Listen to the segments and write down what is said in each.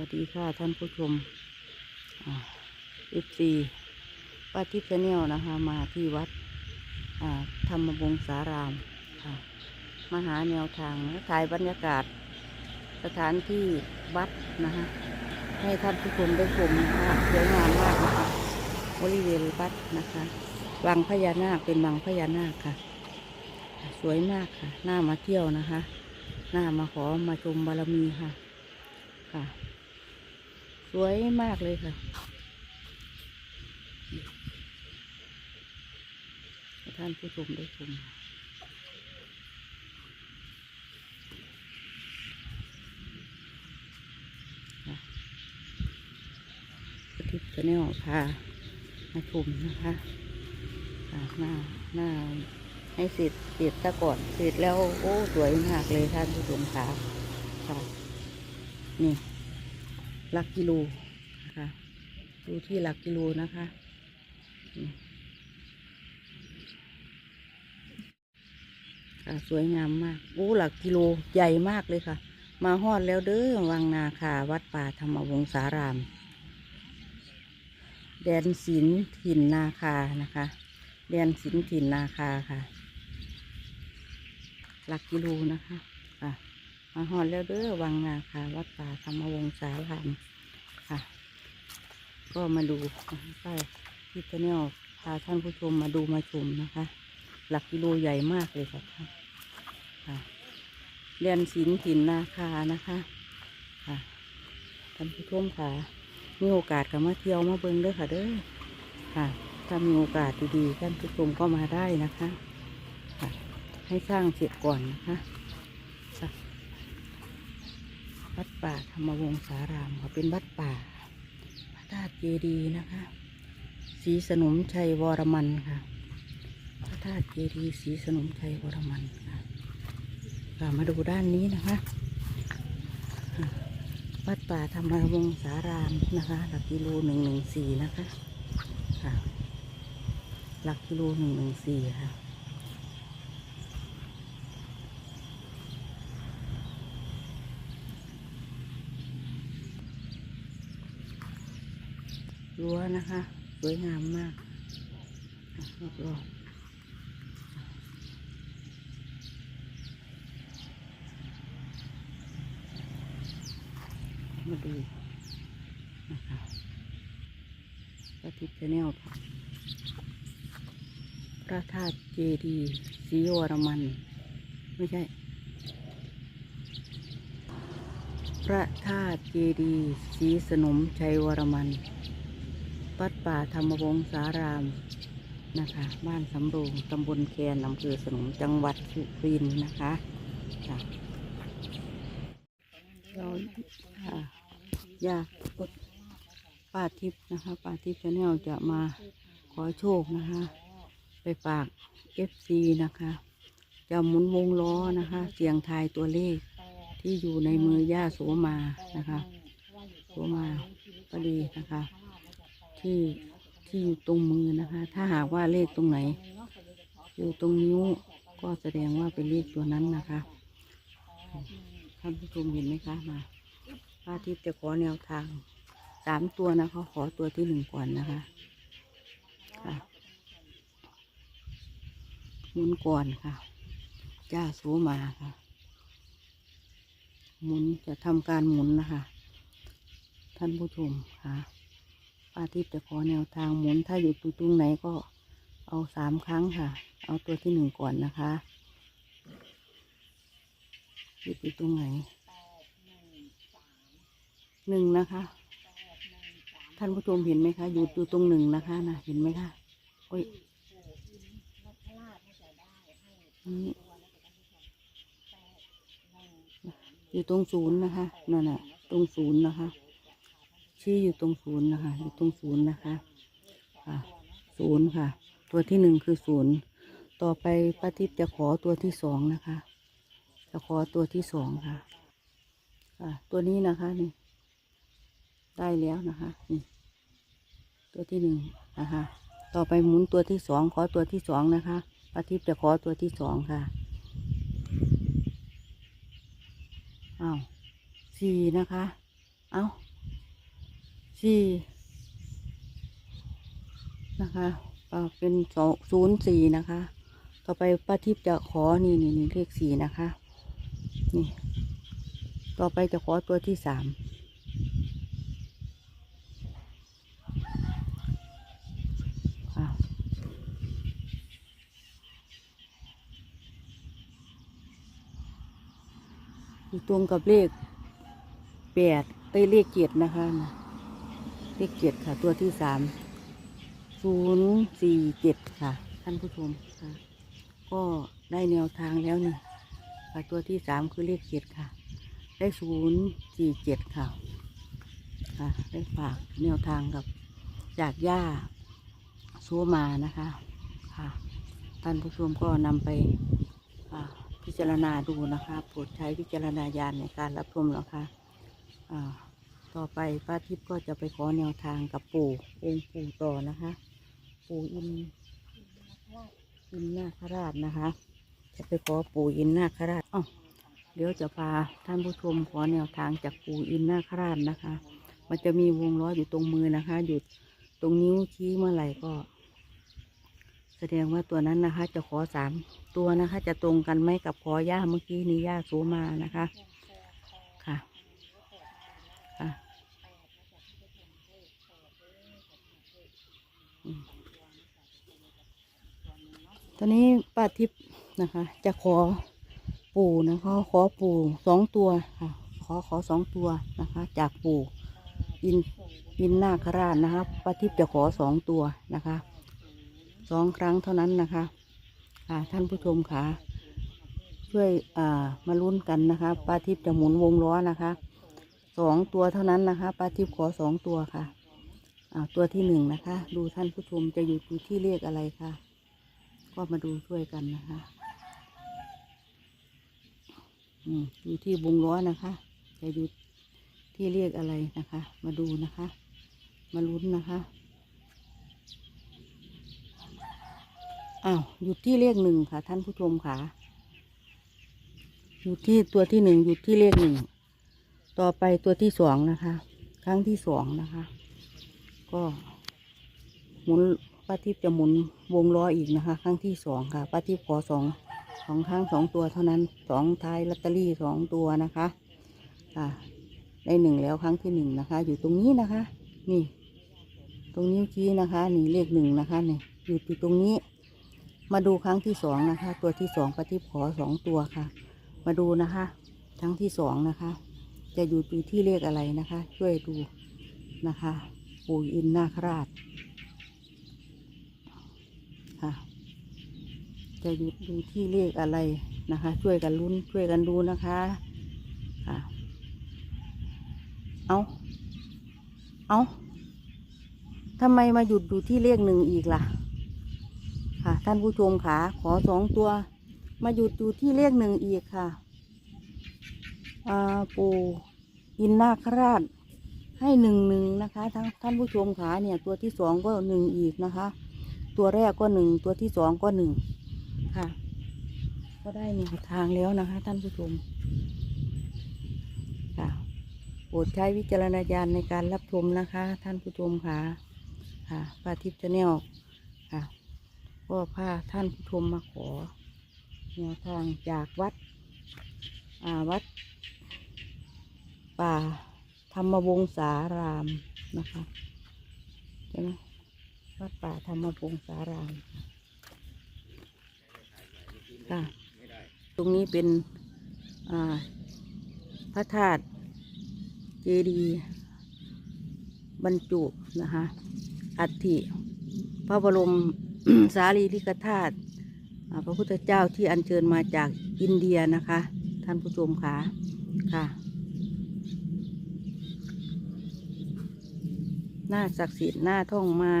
วัสดีค่ะท่านผู้ชมเอฟซีป้าทิพย์แนลนะคะ มาที่วัดธรรมวงศารามค่ะมาหาแนวทางถ่ายบรรยากาศ สถานที่วัดนะคะให้ท่านผู้ชมได้ชมนะคะสวยงามมากนะคะบริเวณวัดนะคะวังพญานาคเป็นวังพญานาคค่ะ สวยมากค่ะ น่ามาเที่ยวนะคะ น่ามาขอมาชมบารมีค่ะ ค่ะ วยมากเลยค่ะท่านผู้ชมได้ชมค่ะปฏิบัติแนวพามาชมนะคะค่ะหน้าหน้าให้เสร็จเสร็จซะก่อนเสร็จแล้ว โอ้ สวยมากเลยท่านผู้ชมค่ะค่ะนี่ หลักกิโลนะคะดูที่หลักกิโลนะคะ ค่ะสวยงามมากโอ้หลักกิโลใหญ่มากเลยค่ะ มาฮอดแล้วเด้อวังนาคาวัดป่าธรรมวงศาราม แดนศิลป์ถิ่นนาคานะคะ แดนศิลป์ถิ่นนาคาค่ะ หลักกิโลนะคะ มาฮอดแล้วเด้อวังนาคาวัดป่าธรรมวงศารามค่ะ ก็มาดูนะคะป้ายที่ชแนลพาท่านผู้ชมมาดูมาชมนะคะ หลักกิโลใหญ่มากเลยค่ะค่ะเรียนศิลป์ถินนาคานะคะค่ะท่านผู้ชมค่ะ มีโอกาสก็มาเที่ยวมาเบิ่งเด้อค่ะเด้อค่ะถ้ามีโอกาสดีๆท่านผู้ชมก็มาได้นะคะค่ะให้สร้างเสร็จก่อนนะคะ วัดป่าธรรมวงศารามค่ะเป็นวัดป่าพระธาตุเจดีย์นะคะศรีสนมชัยวรมันค่ะ พระธาตุเจดีย์ศรีสนมชัยวรมันค่ะค่ะมาดูด้านนี้นะคะค่ะวัดป่าธรรมวงศารามนะคะหลักกิโลหนึ่งหนึ่งสี่นะคะค่ะหลักกิโลหนึ่งหนึ่งสี่ค่ะ รั้วนะคะ สวยงามมากอะรอบมาดูนะคะพระทิพย์แนลพระธาตุเจดีย์ศรีวรมัน ไม่ใช่ พระธาตุเจดีย์ศรีสนมชัยวรมัน วัดป่าธรรมวงศาราม นะคะ บ้านสำโรงตำบลแคนอำเภอสนมจังหวัดสุรินทร์นะคะค่ะเราค่ะอยากกดป้าทิพย์นะคะป้าทิพย์ชาแนลจะมาขอโชคนะคะ ไปฝากเอฟซีนะคะ จะหมุนวงล้อนะคะ เสียงทายตัวเลขที่อยู่ในมือย่าโสมานะคะโสมาก็ดีนะคะ ที่ที่อยู่ตรงมือนะคะ ถ้าหากว่าเลขตรงไหน อยู่ตรงนิ้วก็แสดงว่าเป็นเลขตัวนั้นนะคะท่านผู้ชมเห็นไหมคะมาพระอาทิตย์จะขอแนวทางสามตัวนะคะขอตัวที่หนึ่งก่อนนะคะค่ะหมุนก่อนค่ะจ้าโสมาค่ะ หมุนจะทำการหมุนนะคะ ท่านผู้ชมค่ะ ป้าทิพย์จะขอแนวทางหมุน ถ้าอยู่ตรงไหนก็เอาสามครั้งค่ะ เอาตัวที่หนึ่งก่อนนะคะอยู่ตรงไหนหนึ่งนะคะ ท่านผู้ชมเห็นไหมคะอยู่อยู่ตรงหนึ่งนะคะนะเห็นไหมคะโอ้ยนี่อยู่ตรงศูนย์นะคะนั่นน่ะตรงศูนย์นะคะ ชี้อยู่ตรงศูนย์นะคะ อยู่ตรงศูนย์นะคะค่ะศูนย์ค่ะ ตัวที่หนึ่งคือศูนย์ต่อไปป้าทิพย์จะขอตัวที่สองนะคะ จะขอตัวที่สองค่ะค่ะ ตัวนี้นะคะนี่ ได้แล้วนะคะนี่ตัวที่หนึ่งนะคะ ต่อไปหมุนตัวที่สองขอตัวที่สองนะคะป้าทิพย์จะขอตัวที่สองค่ะอ้าวสี่นะคะ เอา สี่นะคะเป็นสองศูนย์สี่นะคะ ต่อไปป้าทิพย์จะขอนี่นี่นี่เลขสี่นะคะ นี่ ต่อไปจะขอตัวที่สามตรงกับเลขแปดเอ้ยเลขเจ็ดนะคะนะ เลขเจ็ดค่ะ ตัวที่สามศูนย์สี่เจ็ดค่ะ ท่านผู้ชมค่ะ ก็ได้แนวทางแล้วนี่ค่ะตัวที่สามคือเลขเจ็ดค่ะ ได้ศูนย์สี่เจ็ดค่ะ ค่ะ ได้ฝากแนวทางกับจากย่าซัวมานะคะค่ะ ท่านผู้ชมก็นำไปพิจารณาดูนะคะโปรดใช้วิจารณาญาณในการรับชมนะคะอ่า ต่อไปป้าทิพย์ก็จะไปขอแนวทางกับปู่องค์ปู่ต่อนะคะ ปู่อินอินนาคราชนะคะ จะไปขอปู่อินนาคราชอ๋อเดี๋ยวจะพาท่านผู้ชมขอแนวทางจากปู่อินนาคราชนะคะ มันจะมีวงล้ออยู่ตรงมือนะคะอยู่ตรงนิ้วชี้เมื่อไหร่ก็ แสดงว่าตัวนั้นนะคะ จะขอสามตัวนะคะ จะตรงกันไหมกับขอย่าเมื่อกี้นี้ย่าโซมานะคะค่ะ ค่ะอืม ตอนนี้ป้าทิพย์นะคะ จะขอปู่นะคะขอปู่สองตัวค่ะ ขอขอสองตัวนะคะ จากปู่อินอินนาคราชนะคะป้าทิพย์จะขอสองตัวนะคะสองครั้งเท่านั้นนะคะค่ะท่านผู้ชมค่ะ ช่วยอ่ามาลุ้นกันนะคะป้าทิพย์จะหมุนวงล้อนะคะสองตัวเท่านั้นนะคะป้าทิพย์ขอสองตัวค่ะอ่าตัวที่หนึ่งนะคะ ดูท่านผู้ชมจะอยู่ที่เลขอะไรค่ะ ก็มาดูช่วยกันนะคะอืมอยู่ที่วงล้อนะคะ จะอยู่ที่เรียกอะไรนะคะ มาดูนะคะ มาลุ้นนะคะอ้าวอยู่ที่เลขหนึ่งค่ะ ท่านผู้ชมค่ะอยู่ที่ตัวที่หนึ่งอยู่ที่เลขหนึ่งต่อไปตัวที่สองนะคะ ครั้งที่สองนะคะ ก็หมุน ป้าทิพย์จะหมุนวงล้ออีกนะคะ ครั้งที่สองค่ะป้าทิพย์ขอสองสองครั้งสองตัวเท่านั้นสองท้ายลอตเตอรี่สองตัวนะคะค่ะได้หนึ่งแล้วครั้งที่หนึ่งนะคะ อยู่ตรงนี้นะคะ นี่ ตรงนิ้วชี้นะคะ นี่เลขหนึ่งนะคะนี่อยู่อยู่ตรงนี้ มาดูครั้งที่สองนะคะ ตัวที่สองป้าทิพย์ขอสองตัวค่ะ มาดูนะคะครั้งที่สองนะคะ จะอยู่อยู่ที่เลขอะไรนะคะ ช่วยดูนะคะ ปู่อินนาคราช ค่ะ จะหยุดดูที่เลขอะไรนะคะ ช่วยกันลุ้นช่วยกันดูนะคะค่ะเอาเอาทำไมมาหยุดดูที่เลขหนึ่งอีกล่ะ ค่ะ ท่านผู้ชมค่ะขอสองตัว มาหยุดดูที่เลขหนึ่งอีกค่ะอ่าปูอินนาคราชให้หนึ่งหนึ่งนะคะทั้งท่านผู้ชมค่ะเนี่ยตัวที่สองก็หนึ่งอีกนะคะ ตัวแรกก็หนึ่งตัวที่สองก็หนึ่ง ค่ะ ก็ได้แนวทางแล้วนะคะ ท่านผู้ชมค่ะโปรดใช้วิจารณญาณในการรับชมนะคะ ท่านผู้ชมค่ะค่ะปาทิพย์ชาแนลค่ะก็พาท่านผู้ชมมาขอแนวทางจากวัดอ่าวัด ป่าธรรมวงศารามนะคะใช่ไหมวัดป่าธรรมพงสาราม ค่ะ ตรงนี้เป็นพระธาตุเจดีย์บรรจุนะคะอัฐิพระบรมสารีริกธาตุพระพุทธเจ้าที่อัญเชิญมาจากอินเดียนะคะ ท่านผู้ชมค่ะค่ะหน้าศักดิ์สิทธิ์หน้าท่องมา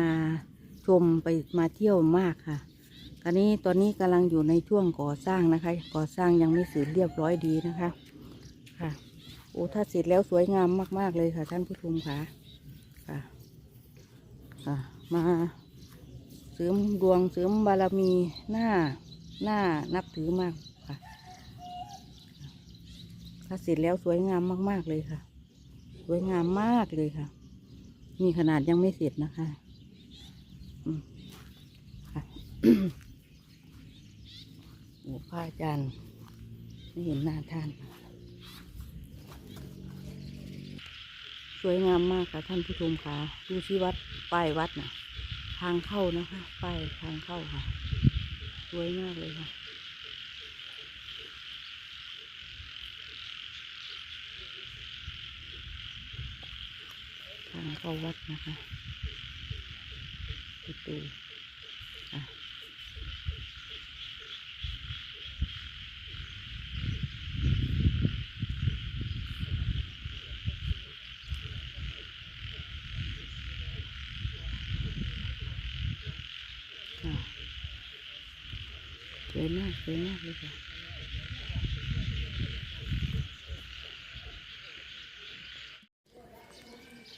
ชมไปมาเที่ยวมากค่ะ ตอนนี้ตอนนี้กำลังอยู่ในช่วงก่อสร้างนะคะ ก่อสร้างยังไม่เสร็จเรียบร้อยดีนะคะค่ะโอ้ถ้าเสร็จแล้วสวยงามมาก ๆ เลยค่ะ ท่านผู้ชมค่ะค่ะค่ะมาเสริมดวงเสริมบารมีหน้าหน้านับถือมากค่ะ ถ้าเสร็จแล้วสวยงามมาก ๆเลยค่ะ สวยงามมากเลยค่ะนี่ขนาดยังไม่เสร็จนะคะ อืมค่ะ ระอาจารย์ไม่เห็นหน้าท่าน สวยงามมากค่ะท่านผู้ชมค่ะดูที่วัดป้ายวัดน่ะ ทางเข้านะคะป้ายทางเข้าค่ะ สวยมากเลยค่ะทางเข้าวัดนะคะประตูอะอะสวยมาก สวยมากเลยค่ะ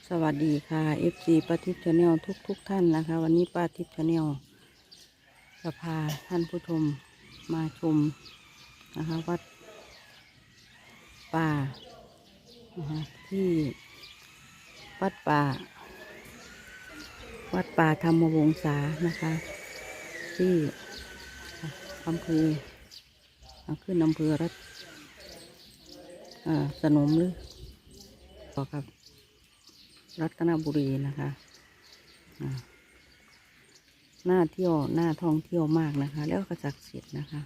สวัสดีค่ะ FC ป้าทิพย์ชาแนลทุกทุกท่านนะคะ วันนี้ป้าทิพย์ชาแนลจะพาท่านผู้ชมมาชมนะคะวัดป่านะคะที่วัดป่า วัดป่าธรรมวงศานะคะ ที่ อำเภอขึ้นอำเภอรัตเอ่อสนมหรือบอกครับ รัตนบุรีนะคะหน้าเที่ยวหน้าท่องเที่ยวมากนะคะ แล้วก็ศักดิ์สิทธิ์นะคะ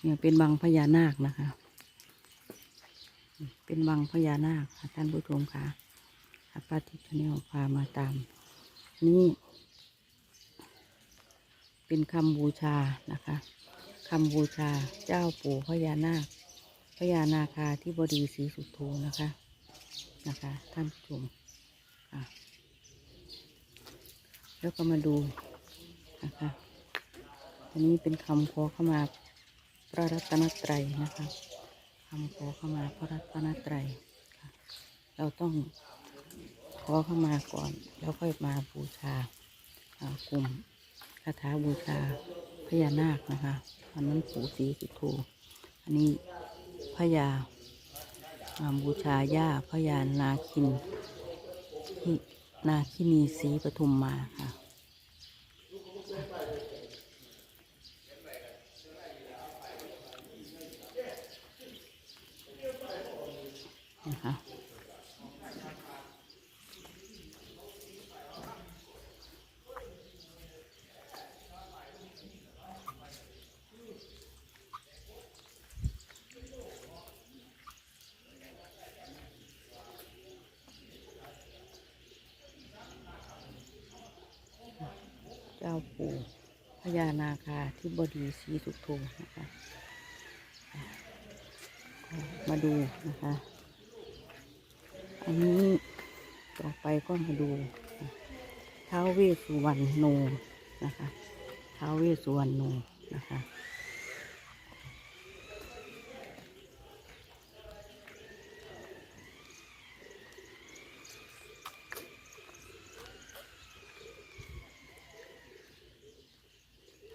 เนี่ยเป็นบังพญานาคนะคะ เป็นบังพญานาคค่ะท่านผู้ชมค่ะอาปาทิชแนลพามาตาม นี่ เป็นคำบูชานะคะคำบูชาเจ้าปู่พญานาคพญานาคาที่บดีศรีสุโธนะคะนะคะ ท่านผู้ชมแล้วก็มาดูนะคะอันนี้เป็นคำขอเข้ามาพระรัตนตรัยนะคะคำขอเข้ามาพระรัตนตรัยเราต้องขอเข้ามาก่อน แล้วค่อยมาบูชากลุ่ม คาถาบูชาพญานาคนะคะอันนั้นปู่ศรีสุโธอันนี้พญาอ่าบูชาย่าพญานาคินที่นาคินีศรีปทุมมาค่ะนะคะ จ้าปู่พญานาคาที่บดีสีสุโธนะคะมาดูนะคะ อันนี้ต่อไปก็มาดูท้าวเวสสุวรรณโนนะคะท้าวเวสสุวรรณโนนะคะ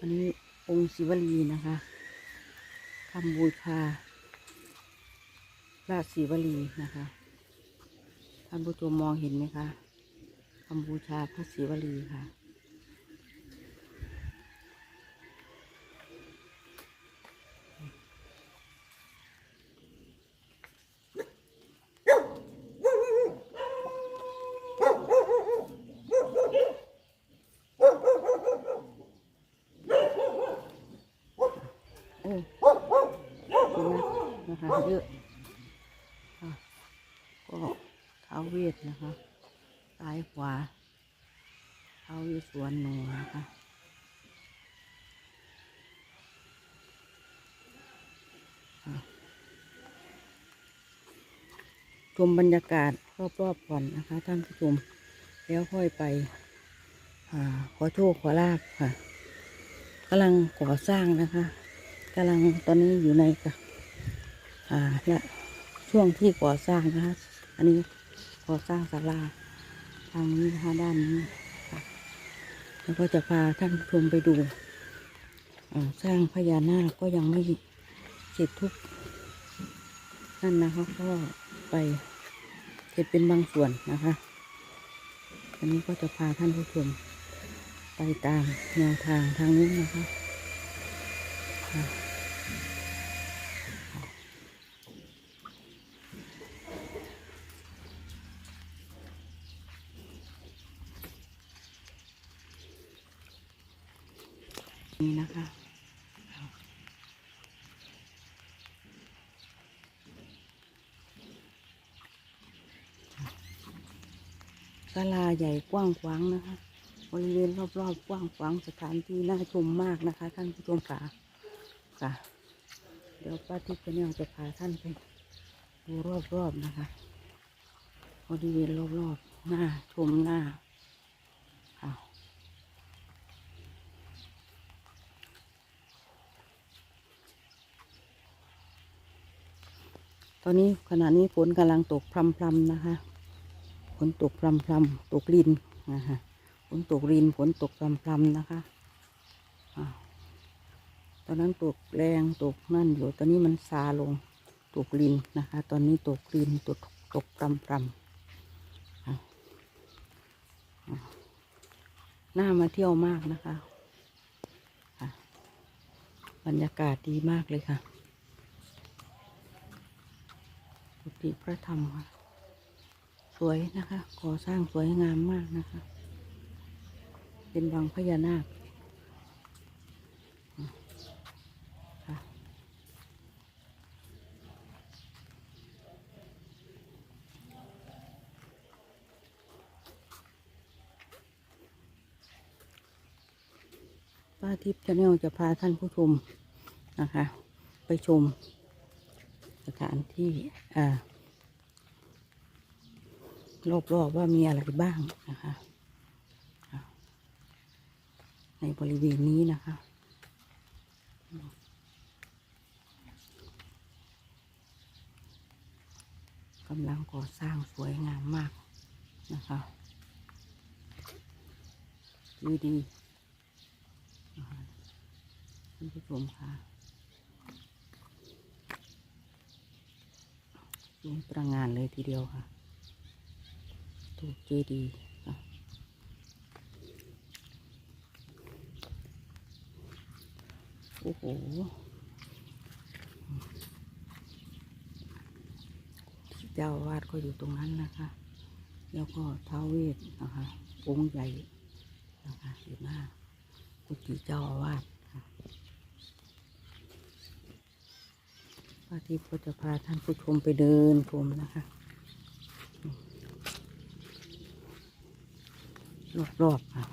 อันนี้อง ค์ศิวลีนะคะคำบูชาพระศิวลีนะคะท่านผู้ชมมองเห็นไหมคะคำบูชาพระศิวลีค่ะ โอ้สุนัขนะคะเยอะค่ะก็ ท้าวเวทนะคะซ้ายขวาท้าวเวสสวนโนนะคะชมบรรยากาศรอบๆก่อนนะคะ ท่านผู้ชมแล้วค่อยไปอขอโชคขอลาบค่ะกำลังก่อสร้างนะคะกำลังตอนนี้อยู่ในกะอ่าและช่วงที่ก่อสร้างนะคะ อันนี้ ก่อสร้างศาลาทางนี้นะคะด้านนี้ค่ะแล้วก็จะพาท่านผู้ชมไปดูสร้างพญานาคก็ยังไม่เสร็จทุกนั่นนะคะก็ไปแกร็จเป็นบางส่วนนะคะวันนี้ก็จะพาท่านผู้ชมไปตามแนวทางทางนี้นะคะค่ะนี่นะคะ ศาลาใหญ่กว้างขวางนะคะ บริเวณรอบๆกว้างขวางสถานที่น่าชมมากนะคะ ท่านผู้ชมค่ะค่ะ เดี๋ยวป้าทิพย์จะเนี่ยจะพาท่านไปดูรอบๆนะคะบริเวณรอบๆหน้าชมหน้าค่ะตอนนี้ขณะนี้ฝนกำลังตกพรำๆนะคะ ฝนตกพรำพรำตกรินนะคะฝนตกรินฝนตกพรำพรำนะคะ ตอนนั้นตกแรงตกนั่นอยู่ ตอนนี้มันซาลงตกรินนะคะ ตอนนี้ตกรินตกตกพรำพรำๆอะอะน่ามาเที่ยวมากนะคะ บรรยากาศดีมากเลยค่ะกุฏิพระธรรมค่ะ วยนะคะ ก่อสร้างสวยงามมากนะคะ เป็นวังพญานาคป้าทิพย์ชาแนลจะพาท่านผู้ชมนะคะ ไปชมสถานที่อ่า รอบๆว่ามีอะไรบ้างนะคะในบริเวณนี้นะคะกำลังก่อสร้างสวยงามมากนะคะดีดีคะท่านผู้ชมค่ะสวยประงานเลยทีเดียวค่ะ ถูเจดีย์ค่ะโอ้โหเจ้าวาดก็อยู่ตรงนั้นนะคะ แล้วก็ท้าวเวทนะคะองค์ใหญ่นะคะอยู่หน้ากุฏิเจ้าวาสค่ะป้าทิพย์ก็จะพาท่านผู้ชมไปเดินชมนะคะ รอบๆค่ะ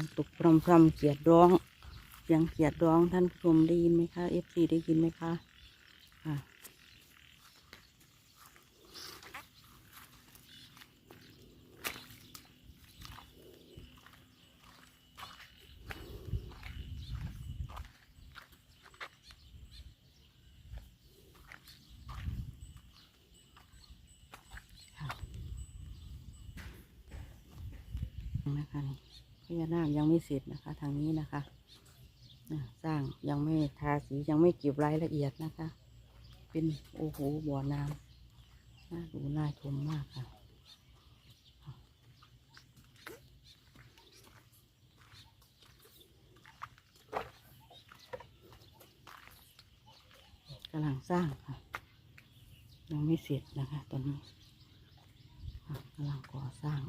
นตกพรำพรำๆเกียดร้อง เสียงเกียดร้องท่านผู้ชมได้ยินไหมคะเอฟซีได้ยินไหมคะค่ะนะคะ พญานาคยังไม่เสร็จนะคะ ทางนี้นะคะสร้างยังไม่ทาสียังไม่เก็บรายละเอียดนะคะ เป็นโอ้โหบ่อน้ำน่าดูน่าชมมากค่ะกำลังสร้างค่ะ ยังไม่เสร็จนะคะ ตอนนี้กำลังก่อสร้าง